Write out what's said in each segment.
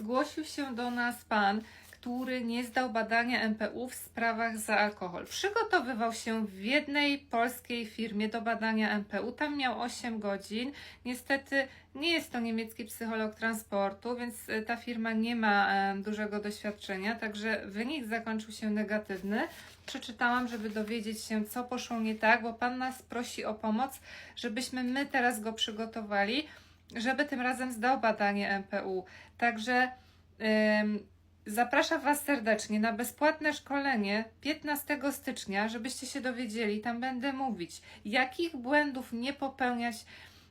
zgłosił się do nas pan, który nie zdał badania MPU w sprawach za alkohol. Przygotowywał się w jednej polskiej firmie do badania MPU. Tam miał 8 godzin. Niestety nie jest to niemiecki psycholog transportu, więc e, ta firma nie ma e, dużego doświadczenia, także wynik zakończył się negatywny. Przeczytałam, żeby dowiedzieć się, co poszło nie tak, bo pan nas prosi o pomoc, żebyśmy my teraz go przygotowali, żeby tym razem zdał badanie MPU. Także. Zapraszam Was serdecznie na bezpłatne szkolenie 15 stycznia, żebyście się dowiedzieli. Tam będę mówić, jakich błędów nie popełniać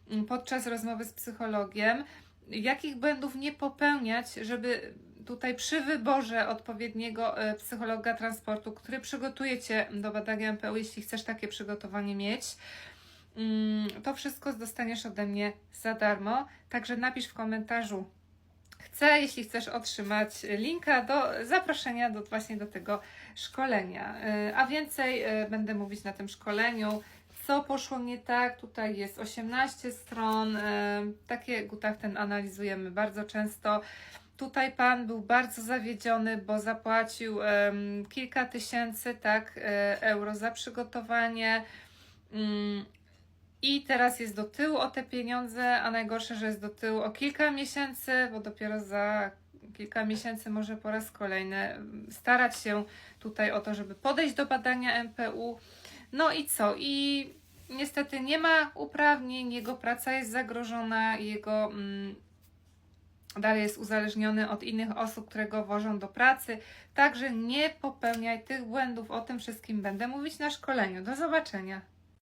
mm, podczas rozmowy z psychologiem, jakich błędów nie popełniać, żeby tutaj przy wyborze odpowiedniego e, psychologa transportu, który przygotuje Cię do badania MPU, jeśli chcesz takie przygotowanie mieć. Mm, To wszystko dostaniesz ode mnie za darmo. Także napisz w komentarzu chcę, jeśli chcesz otrzymać linka do zaproszenia do, właśnie do tego szkolenia. Y, A więcej y, będę mówić na tym szkoleniu. Co poszło nie tak? Tutaj jest 18 stron. y, Takie gutachten analizujemy bardzo często. Tutaj pan był bardzo zawiedziony, bo zapłacił kilka tysięcy tak, euro za przygotowanie. I teraz jest do tyłu o te pieniądze, a najgorsze, że jest do tyłu o kilka miesięcy, bo dopiero za kilka miesięcy może po raz kolejny mm, starać się tutaj o to, żeby podejść do badania MPU. No i co? I niestety nie ma uprawnień, jego praca jest zagrożona, jego mm, dalej jest uzależniony od innych osób, które go wożą do pracy. Także nie popełniaj tych błędów. O tym wszystkim będę mówić na szkoleniu. Do zobaczenia.